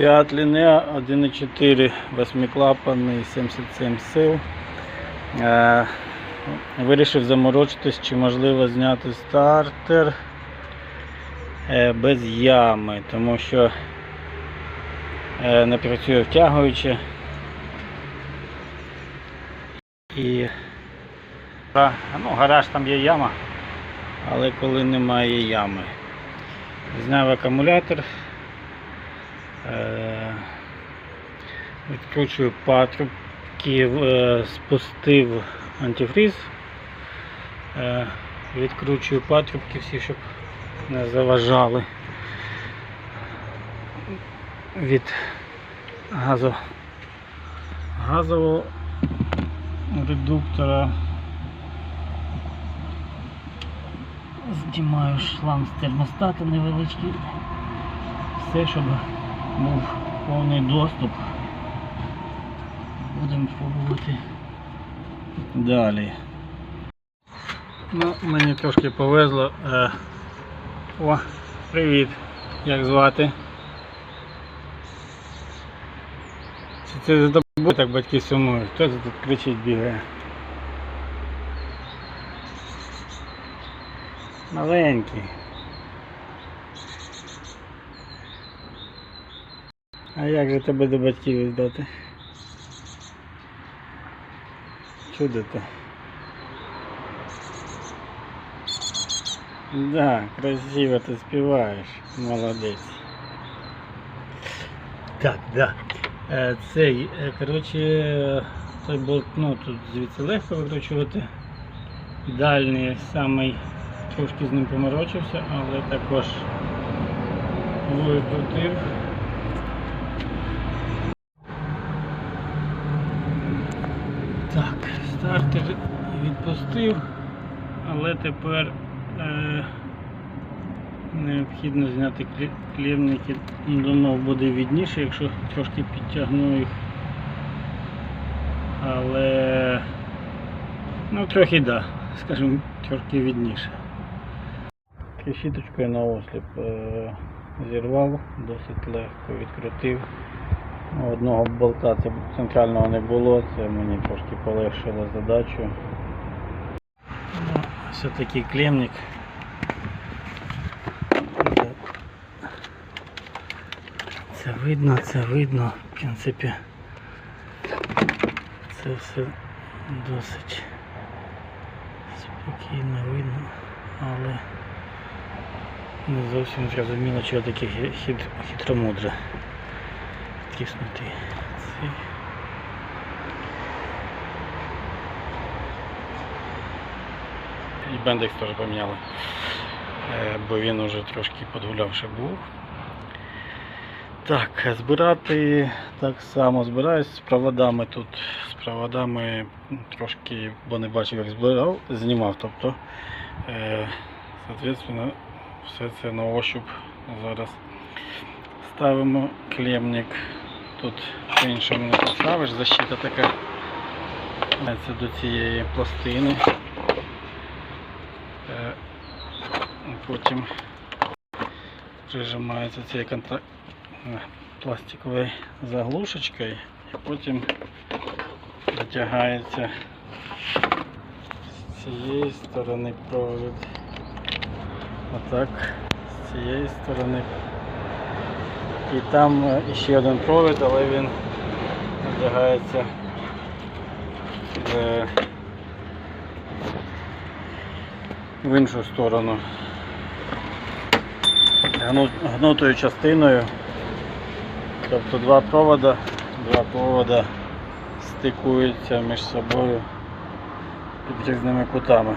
Fiat Linea 1.4 восьмиклапанний 77 сил. Е, Вирішив заморочитись, чи можливо зняти стартер е, без ями, тому що е, не працює втягуючи. І ну, гараж там є яма, але коли немає ями. Зняв акумулятор. Е, Відкручую патрубки, е, спустив антифріз. Е, Відкручую патрубки всі, щоб не заважали від газу, газового редуктора. Знімаю шланг з термостата невеличкий. Все, щоб був повний доступ. Будемо пробувати далі. Ну, мені трошки повезло. Е, О, привіт! Як звати? Чи це за тобою так батьки сумують? Хто це тут кричить бігає? Маленький. А як же тебе до батьків віддати? Чудо то. Да, красиво ти співаєш. Молодець. Так, да. Е, Цей, е, коротше, е, той болт, ну тут звідси легко викручувати. Дальній самий трошки з ним поморочився, але також викрутив. Так, стартер відпустив, але тепер е, необхідно зняти клі- клемники. Думав буде відніше, якщо трошки підтягну їх. Але ну трохи да, скажімо, трохи відніше. Трещіточкою на осліп е, зірвав, досить легко відкрутив. Одного болта це центрального не було, це мені трошки полегшило задачу. Ось такий клемник. Це видно, це видно, в принципі. Це все досить спокійно видно, але не зовсім зрозуміло, чого таке хит, хитромудре тиснути цей. І бендекс теж поміняли, е, бо він уже трошки подгулявши був. Так, збирати так само збираюсь з проводами тут. З проводами трошки, бо не бачив, як збирав, знімав. Тобто, е, все це на ощуп зараз ставимо клемник. Тут по-іншому не поставиш, защита така. Це до цієї пластини. Е, Потім прижимається цією контакт пластиковою заглушечкою і потім дотягається з цієї сторони провід. Отак, з цієї сторони. І там е, ще один провід, але він одягається е, в іншу сторону. Гнутою частиною. Тобто два провода, два провода стикуються між собою під різними кутами.